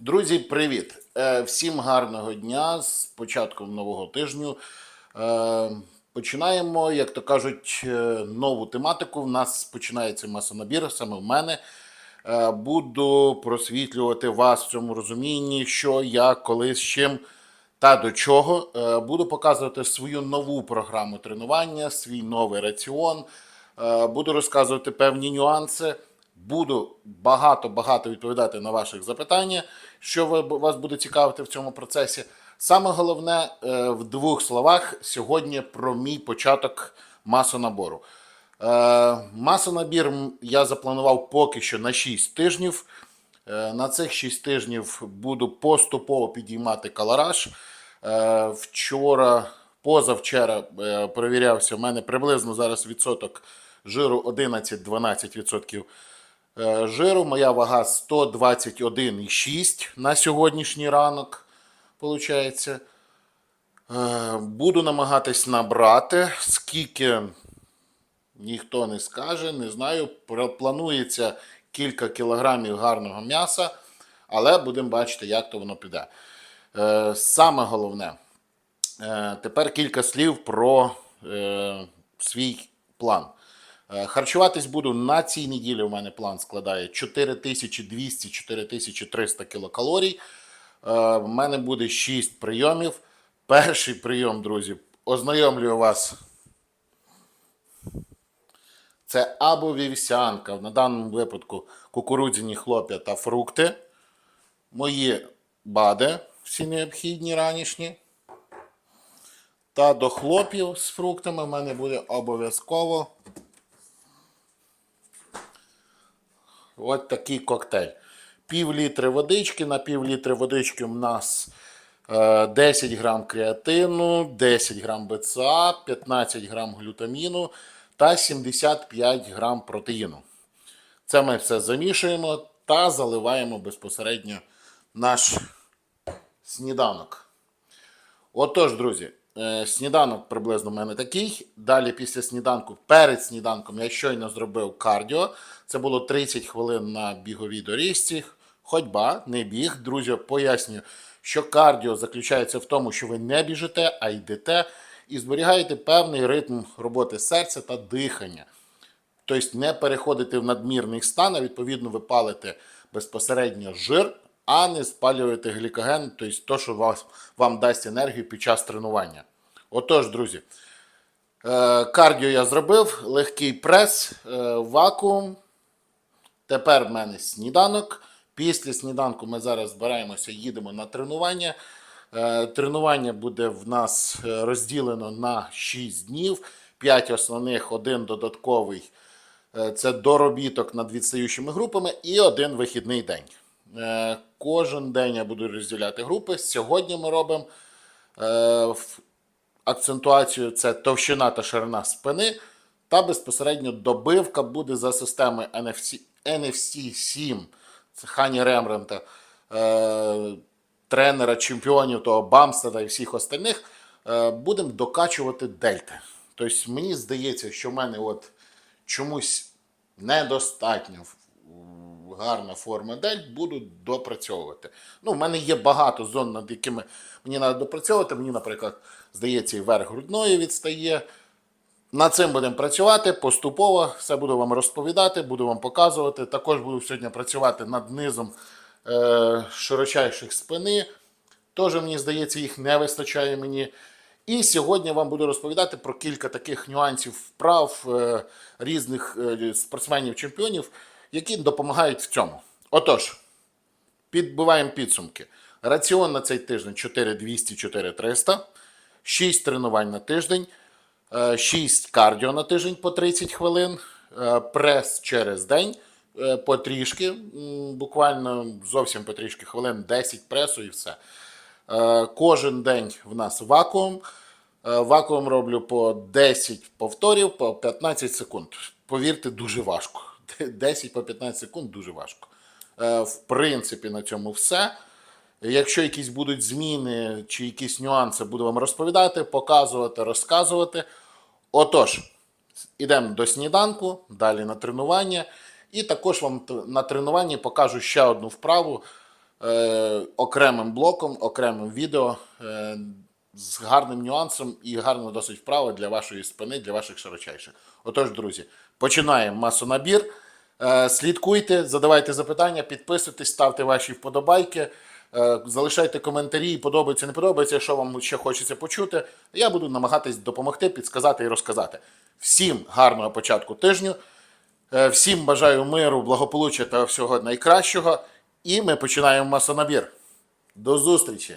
Друзі, привіт! Е, Всім гарного дня з початком нового тижню. Е, Починаємо, як то кажуть, е, нову тематику. У нас починається масонабір, саме в мене. Буду просвітлювати вас в цьому розумінні, що як, коли, з чим та до чого. Буду показувати свою нову програму тренування, свій новий раціон. Буду розказувати певні нюанси. Буду багато-багато відповідати на ваших запитання, що вас буде цікавити в цьому процесі. Саме головне е, в двох словах сьогодні про мій початок масонабору. Е, Масонабір я запланував поки що на 6 тижнів. Е, На цих 6 тижнів буду поступово підіймати калораж. Вчора, позавчора перевірявся, у мене приблизно зараз відсоток жиру 11-12% е, жиру. Моя вага 121,6 на сьогоднішній ранок. Получається. Е, Буду намагатись набрати, скільки ніхто не скаже, не знаю. Планується кілька кілограмів гарного м'яса, але будемо бачити, як то воно піде. Е, Саме головне, е, тепер кілька слів про е, свій план. Е, Харчуватись буду на цій неділі. У мене план складає 4200-4300 кілокалорій. Е, В мене буде 6 прийомів. Перший прийом, друзі, ознайомлюю вас. Це або вівсянка, на даному випадку кукурудзяні хлоп'я та фрукти. Мої бади, всі необхідні ранішні. Та до хлоп'ів з фруктами в мене буде обов'язково От такий коктейль. Пів літри водички. На пів літри водички у нас е, 10 грам креатину, 10 грам БЦА, 15 грам глютаміну та 75 грам протеїну. Це ми все замішуємо та заливаємо безпосередньо наш сніданок. Отож, друзі, е, сніданок приблизно в мене такий. Далі після сніданку, перед сніданком, я щойно зробив кардіо. Це було 30 хвилин на біговій доріжці. Ходьба, не біг. Друзі, пояснюю, що кардіо заключається в тому, що ви не біжите, а йдете і зберігаєте певний ритм роботи серця та дихання. Тобто не переходите в надмірний стан, а відповідно ви палите безпосередньо жир, а не спалюєте глікоген, тобто то, що вас, вам дасть енергію під час тренування. Отож, друзі, е, кардіо я зробив, легкий прес, е, вакуум. Тепер в мене сніданок. Після сніданку ми зараз збираємося, їдемо на тренування. Е, Тренування буде в нас розділено на 6 днів, 5 основних, один додатковий. Це доробіток над відстаючими групами і один вихідний день. Е, Кожен день я буду розділяти групи. Сьогодні ми робимо е, акцентуацію це товщина та ширина спини, та безпосередньо добивка буде за системою NFC, NFC 7. Це Хані Рембрандта, е, тренера чемпіонів того Бамстеда і всіх остальних. Будемо докачувати дельти. Тобто мені здається, що в мене от чомусь недостатньо гарна форма дель, буду допрацьовувати. Ну, в мене є багато зон, над якими мені треба допрацьовувати. Мені, наприклад, здається, і верх грудної відстає. Над цим будемо працювати поступово, все буду вам розповідати, буду вам показувати. Також буду сьогодні працювати над низом е, широчайших спини. Теж, мені здається, їх не вистачає мені. І сьогодні вам буду розповідати про кілька таких нюансів вправ е, різних е, спортсменів-чемпіонів, які допомагають в цьому. Отож, підбиваємо підсумки. Раціон на цей тиждень 4200-4300, 6 тренувань на тиждень, 6 кардіо на тиждень по 30 хвилин, е, прес через день е, потрішки, буквально зовсім потрішки хвилин 10 пресу і все. Е, Кожен день в нас вакуум. Е, Вакуум роблю по 10 повторів по 15 секунд. Повірте, дуже важко. 10 по 15 секунд дуже важко. Е, В принципі, на цьому все. Якщо якісь будуть зміни чи якісь нюанси, буду вам розповідати, показувати, розказувати. Отож, ідемо до сніданку, далі на тренування. І також вам на тренуванні покажу ще одну вправу, е, окремим блоком, окремим відео е, з гарним нюансом і гарно досить вправо для вашої спини, для ваших широчайших. Отож, друзі, починаємо масонабір. Е, Слідкуйте, задавайте запитання, підписуйтесь, ставте ваші вподобайки, е, залишайте коментарі, подобається, не подобається, що вам ще хочеться почути. Я буду намагатись допомогти, підсказати і розказати. Всім гарного початку тижню. Е, Всім бажаю миру, благополуччя та всього найкращого. І ми починаємо масонабір. До зустрічі!